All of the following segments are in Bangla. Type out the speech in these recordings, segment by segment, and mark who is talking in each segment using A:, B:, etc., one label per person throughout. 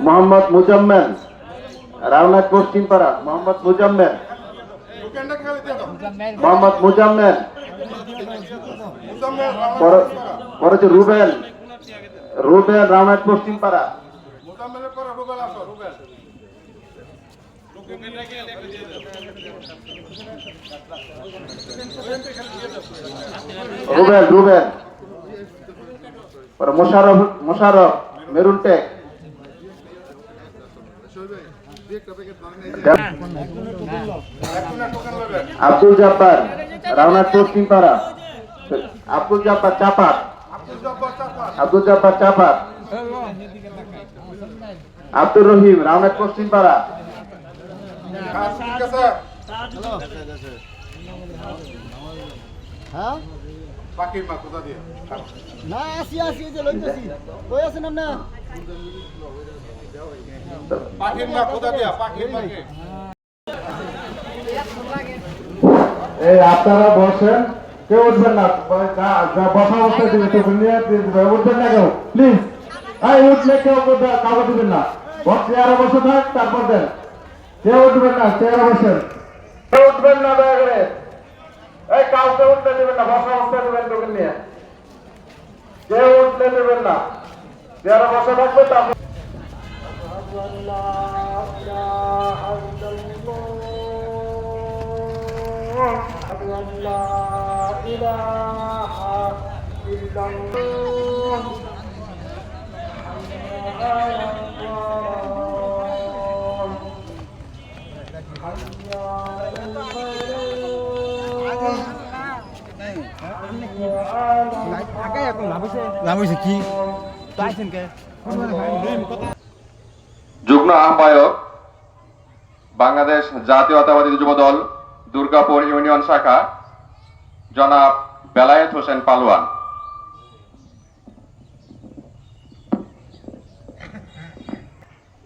A: মোহাম্মদ মুজাম্মেল রাওনাথ পশ্চিম পাড়া, মোহাম্মদ মুজাম্মেল। মোহাম্মদ মুজাম্মেল। পর- হচ্ছে রুবেল। রুবেল রাওনাথ পশ্চিম পাড়া। রুবেল রুবেল। পরে মোশারফ মোশারফ মেরুন টেক। আব্দুল জব্বার রাওনাথ পশ্চিম পাড়া আব্দুল জব্বার চাপাত। আব্দুল জব্বার চাপাত। আব্দুর রহিম রাওনাথ পশ্চিম পাড়া
B: হ্যাঁ?
C: পাখির মা কোথা দিয়ে?
B: না আসি আসি যে লইতেছি। কই আছেন আপনি
C: পাখির মা কোথা দিয়া? পাখির মাকে।
A: এই আপনারা বসেন। কেউ উঠবেন না। বসা অবস্থায় দিবে তো নিয়ে দিবে। উঠবেন না কেউ? প্লিজ এই উঠলে কেউ কাউকে দিবেন না। বস চেয়ারে বসে থাক তারপর দেন। কেউ উঠবেন না চেয়ারে বসেন। কেউ উঠবেন না দয়া করে। এই কাউকে উঠতে দিবেন না বসা অবস্থায় দিবেন তোকে নিয়ে। কেউ উঠতে দিবেন না। চেয়ারে বসে থাকবে
D: যুগ্ম আহ্বায়ক বাংলাদেশ জাতীয়তাবাদী যুব দল দুর্গাপুর ইউনিয়ন শাখা জনাব বেলায়েত হোসেন পালোয়ান।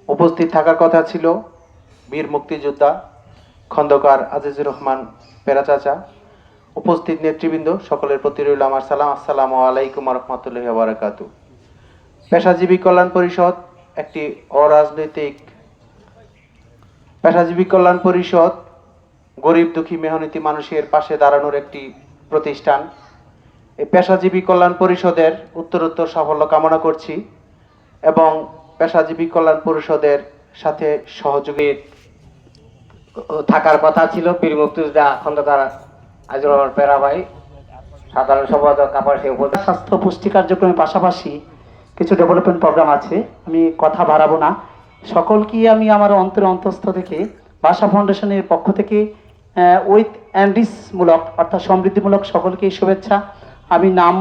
E: উপস্থিত থাকার কথা ছিল বীর মুক্তিযোদ্ধা খন্দকার আজিজুর রহমান পেরাচাচা। উপস্থিত নেতৃবৃন্দ, সকলের প্রতি রইল আমার সালাম। আসসালামু আলাইকুম রহমতুল্লাহ বারাকাতু পেশাজীবী কল্যাণ পরিষদ, একটি অরাজনৈতিক পেশাজীবী কল্যাণ পরিষদ, গরিব দুঃখী মেহনতি মানুষের পাশে দাঁড়ানোর একটি প্রতিষ্ঠান। এই পেশাজীবী কল্যাণ পরিষদের উত্তরোত্তর সাফল্য কামনা করছি এবং পেশাজীবী কল্যাণ পরিষদের সাথে সহযোগী
F: থাকার কথা ছিল। বীর মুক্তিযোদ্ধা খন্দকার সাধারণ সম্পাদক কাপাসী উপজেলা।
G: স্বাস্থ্য পুষ্টি কার্যক্রমের পাশাপাশি কিছু ডেভেলপমেন্ট প্রোগ্রাম আছে, আমি কথা বাড়াবো না। সকলকে আমি আমার অন্তর অন্তস্থ থেকে ভাষা ফাউন্ডেশনের পক্ষ থেকে উইথ অ্যান্ডিস মূলক, অর্থাৎ সমৃদ্ধিমূলক সকলকেই শুভেচ্ছা। আমি নাম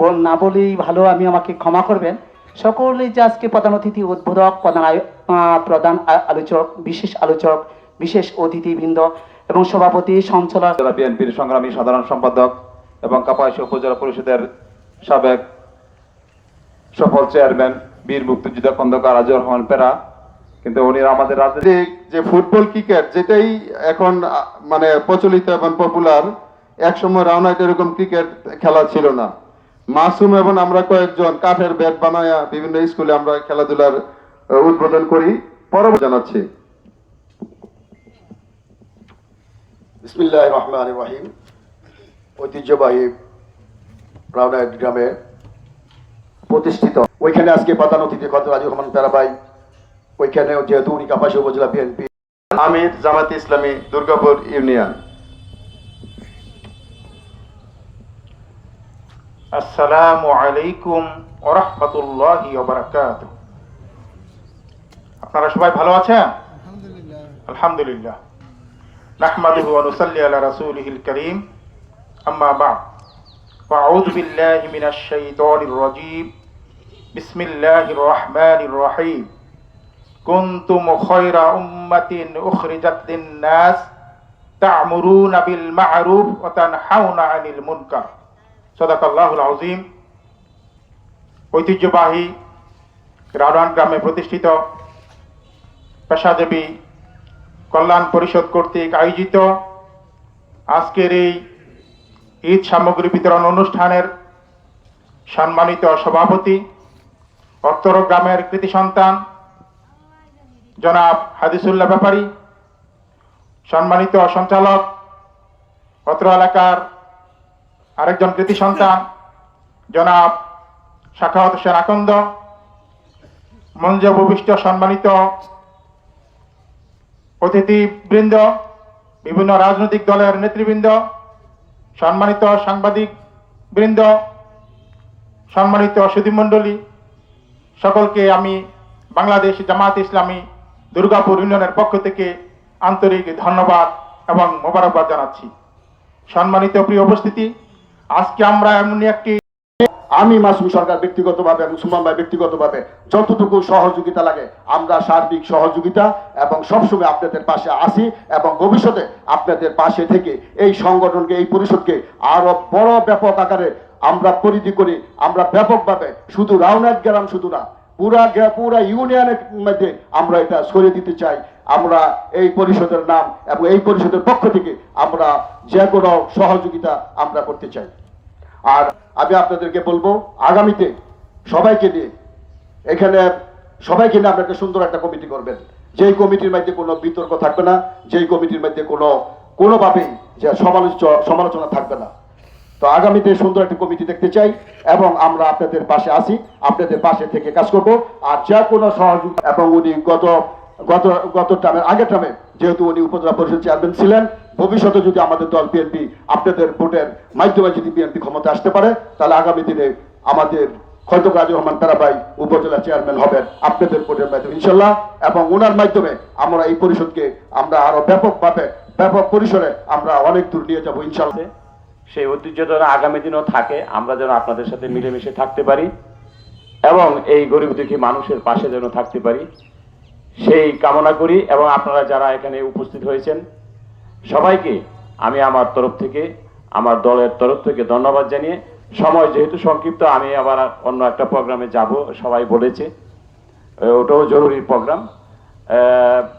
G: বল না বলেই ভালো, আমি আমাকে ক্ষমা করবেন। সকলেই যে আজকে প্রধান অতিথি উদ্বোধক, প্রধান প্রধান আলোচক, বিশেষ আলোচক, বিশেষ অতিথিবৃন্দ এবং সভাপতি সঞ্চালক
D: জেলা বিএনপির সংগ্রামী সাধারণ সম্পাদক এবং কাপাসী উপজেলা পরিষদের সাবেক সফল চেয়ারম্যান বীর মুক্তিযোদ্ধা খন্দকার আজিজুর রহমান পেরা। কিন্তু উনি আমাদের রাজনীতি
C: যে- ফুটবল ক্রিকেট যেটাই এখন মানে প্রচলিত এবং পপুলার একসময় রাউনাইট এরকম ক্রিকেট খেলা ছিল না। মাসুম এবং আমরা কয়েকজন কাঠের ব্যাট বানায়া বিভিন্ন স্কুলে আমরা খেলাধুলার উদ্বোধন করি। পরবর্তী জানাচ্ছি।
H: বিসমিল্লাহ রহমান রহিম ঐতিহ্যবাহী রাউনাইট গ্রামে প্রতিষ্ঠিত। ওইখানে আজকে প্রধান অতিথি খত রাজু রহমান প্যারাবাই ওইখানে যেহেতু উনি কাপাসী উপজেলা বিএনপি।
C: আমির জামাত ইসলামী দুর্গাপুর ইউনিয়ন।
I: আসসালামু আলাইকুম ওরহমতুল্লাহি আপনারা সবাই ভালো আছেন? আলহামদুলিল্লাহ। নাহমাদুহু ওয়া নুসাল্লি আলা রাসূলিহিল কারীম আম্মা বা'দ فأعوذ بالله من الشيطان الرجيم بسم الله الرحمن الرحيم كنتم خير أمة أخرجت للناس تعمرون بالمعروف وتنحون عن المنكر সদাকাল্লাহুল আজিম ঐতিহ্যবাহী রাউরান গ্রামে প্রতিষ্ঠিত পেশাজীবী কল্যাণ পরিষদ কর্তৃক আয়োজিত আজকের এই ঈদ সামগ্রী বিতরণ অনুষ্ঠানের সম্মানিত সভাপতি, অত্তর গ্রামের কৃতি সন্তান, জনাব হাদিসুল্লাহ ব্যাপারী, সম্মানিত সঞ্চালক, অত্র এলাকার আরেকজন কৃতি সন্তান, জনাব শাখাওয়াত হোসেন আকন্দ ভূমিষ্ঠ সম্মানিত অতিথিবৃন্দ বিভিন্ন রাজনৈতিক দলের নেতৃবৃন্দ, সম্মানিত সাংবাদিক বৃন্দ, সম্মানিত সুধীমণ্ডলী সকলকে আমি বাংলাদেশ জামাত ইসলামী দুর্গাপুর ইউনিয়নের পক্ষ থেকে আন্তরিক ধন্যবাদ এবং মোবারকবাদ জানাচ্ছি। সম্মানিত প্রিয় উপস্থিতি, আজকে আমরা এমনই একটি
H: আমি মাসুম সরকার ব্যক্তিগতভাবে এবং সুমান ভাই ব্যক্তিগতভাবে যতটুকু সহযোগিতা লাগে, আমরা সার্বিক সহযোগিতা এবং সবসময় আপনাদের পাশে আসি এবং ভবিষ্যতে আপনাদের পাশে থেকে এই সংগঠনকে, এই পরিষদকে আরও বড় ব্যাপক আকারে আমরা পরিধি করি। আমরা ব্যাপকভাবে শুধু রাউনাট গ্রাম শুধু না, পুরা পুরা ইউনিয়নের মধ্যে আমরা এটা সরিয়ে দিতে চাই। আমরা এই পরিষদের নাম এবং এই পরিষদের পক্ষ থেকে আমরা যে কোনো সহযোগিতা আমরা করতে চাই। আর আমি আপনাদেরকে বলব, আগামীতে সবাইকে নিয়ে, এখানে সবাইকে নিয়ে আপনারা একটা সুন্দর একটা কমিটি করবেন। যেই কমিটির মধ্যে কোনো বিতর্ক থাকবে না, যেই কমিটির মধ্যে কোনো, কোনোভাবেই যে সমালোচ- সমালোচনা থাকবে না। তো আগামীতে সুন্দর একটা কমিটি দেখতে চাই এবং আমরা আপনাদের পাশে আসি আপনাদের পাশে থেকে কাজ করব। আর যা কোনো সহযোগ এবং উনি গত গত গত টার্মের আগের টার্মে যেহেতু উনি উপজেলা পরিষদ চেয়ারম্যান ছিলেন, ভবিষ্যতে যদি আমাদের দল বিএনপি আপনাদের ভোটের মাধ্যমে যদি বিএনপি ক্ষমতা আসতে পারে, তাহলে আগামী দিনে আমাদের খন্দক রাজুর রহমান তারাবাই উপজেলা চেয়ারম্যান হবেন আপনাদের ভোটের মাধ্যমে ইনশাল্লাহ এবং ওনার মাধ্যমে আমরা এই পরিষদকে আমরা আরও ব্যাপকভাবে, ব্যাপক পরিসরে আমরা অনেক দূর নিয়ে যাব ইনশাল্লাহ
J: সেই ঐতিহ্য যেন আগামী দিনও থাকে, আমরা যেন আপনাদের সাথে মিলেমিশে থাকতে পারি এবং এই গরিব দুঃখী মানুষের পাশে যেন থাকতে পারি। সেই কামনা করি এবং আপনারা যারা এখানে উপস্থিত হয়েছেন, সবাইকে আমি আমার তরফ থেকে, আমার দলের তরফ থেকে ধন্যবাদ জানিয়ে, সময় যেহেতু সংক্ষিপ্ত, আমি আবার অন্য একটা প্রোগ্রামে যাব, সবাই বলেছে। ওটাও জরুরি প্রোগ্রাম।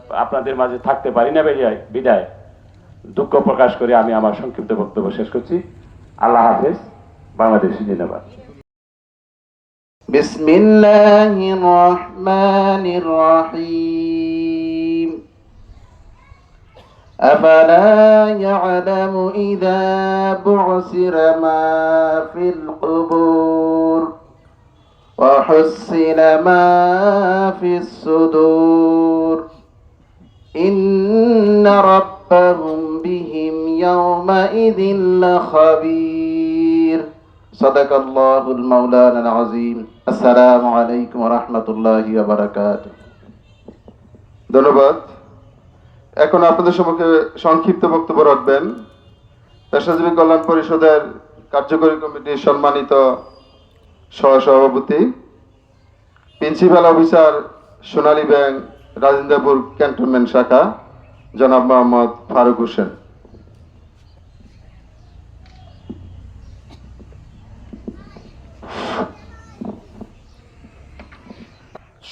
J: আপনাদের মাঝে থাকতে পারি না বিদায় বিদায়। দুঃখ প্রকাশ করে আমি আমার সংক্ষিপ্ত বক্তব্য শেষ করছি। আল্লাহ হাফেজ। বাংলাদেশ জিন্দাবাদ।
E: بسم الله الرحمن الرحيم. أفلا يعلم إذا بعثر ما في القبور وحصل ما في الصدور. إن ربهم بهم يومئذ لخبير. صدق الله المولانا العظيم. আসসালামু আলাইকুম রহমতুল্লাহ
C: ধন্যবাদ। এখন আপনাদের সম্মুখে সংক্ষিপ্ত বক্তব্য রাখবেন। পেশাজীবী কল্যাণ পরিষদের কার্যকরী কমিটির সম্মানিত সহসভাপতি, principal officer Sonali bank, Rajendrapur cantonment শাখা, জনাব মোহাম্মদ ফারুক হোসেন।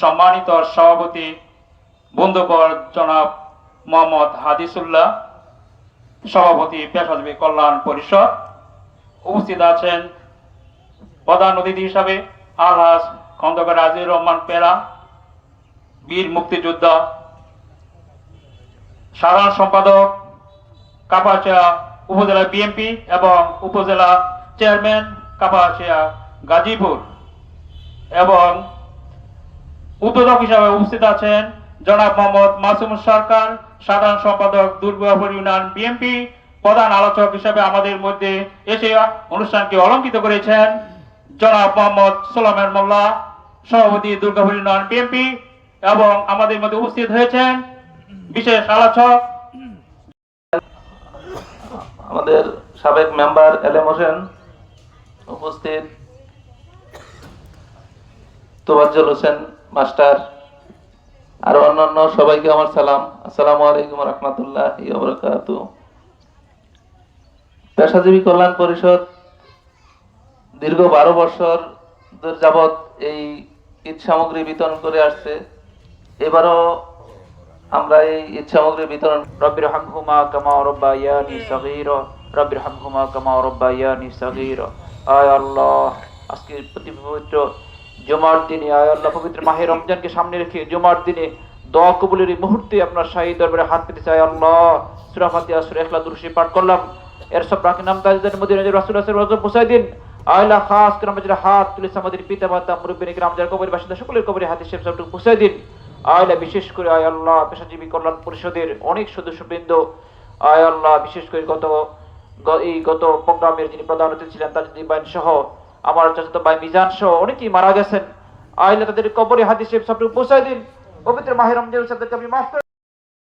K: সম্মানিত সভাপতি বন্ধুকর জনাব মোহাম্মদ হাদিসুল্লাহ, সভাপতি পেশাজীবী কল্যাণ পরিষদ, উপস্থিত আছেন প্রধান অতিথি হিসাবে আলহাজ খন্দকার রাজিউর রহমান পেরা, বীর মুক্তিযোদ্ধা, সাধারণ সম্পাদক কাপাচিয়া উপজেলা বিএনপি এবং উপজেলা চেয়ারম্যান কাপাচিয়া গাজীপুর এবং উদ্বোধক হিসাবে উপস্থিত আছেন জনাব মোহাম্মদ মাসুম সরকার, সাধারণ সম্পাদক দুর্গাপুর ইউনিয়ন বিএনপি, প্রধান আলোচক হিসাবে আমাদের মধ্যে এসে অনুষ্ঠানকে অলঙ্কিত করেছেন জনাব মোহাম্মদ সোলামের মোল্লা, সভাপতি দুর্গাপুর ইউনিয়ন বিএনপি এবং আমাদের মধ্যে উপস্থিত হয়েছেন বিশেষ আলোচক।
E: আমাদের সাবেক মেম্বার এল এম হোসেন উপস্থিত। তোবাজ্জল হোসেন মাস্টার, আর অন্যান্য সবাইকে আমার সালাম। আসসালামু আলাইকুম রহমতুল্লাহ পেশাজীবী কল্যাণ পরিষদ, দীর্ঘ বারো বছর যাবৎ এই ঈদ সামগ্রী বিতরণ করে আসছে। এবারও আমরা এই ঈদ সামগ্রী বিতরণ
J: রবির হাঙ্গুমা কামা রব্বায়ানি সগীর রবির হাঙ্গুমা কামা রব্বায়ানি সগীর। আয় আল্লাহ
L: আজকে প্রতি পবিত্র জুমার দিনে আল্লাহ পবিত্র মাহে রমজানকে সামনে রেখে জুমার দিনে দোয়া কবুলের মুহূর্তে আপনার শাহী দরবারে হাত পেতে চাই আল্লাহ। সুরা ফাতিহা, সুরা ইখলাস দুরুশি পাঠ করলাম। এর সব রাখি নাম তাজদার মদিনা রাসূলুল্লাহ সাল্লাল্লাহু আলাইহি পৌঁছাই দিন। আয়লা খাস করে হাত তুলেছে আমাদের পিতা মাতা মুরব্বী গ্রাম যারা কবরের বাসিন্দা, সকলের কবরে হাতে শেষ সবটুকু পৌঁছাই দিন। আয়লা বিশেষ করে আয় আল্লাহ, পেশাজীবী কল্যাণ পরিষদের অনেক সদস্যবৃন্দ। আয় আল্লাহ, বিশেষ করে গত এই গত প্রোগ্রামের যিনি প্রধান অতিথি ছিলেন বাইন সহ আমার চাচাতো ভাই মিজান সহ অনেকেই মারা গেছেন। আইলে তাদের কবরে হাদিস সবটুকু পৌঁছাই দিন। পবিত্র মাহের রমজান সাহেবকে আপনি মাফ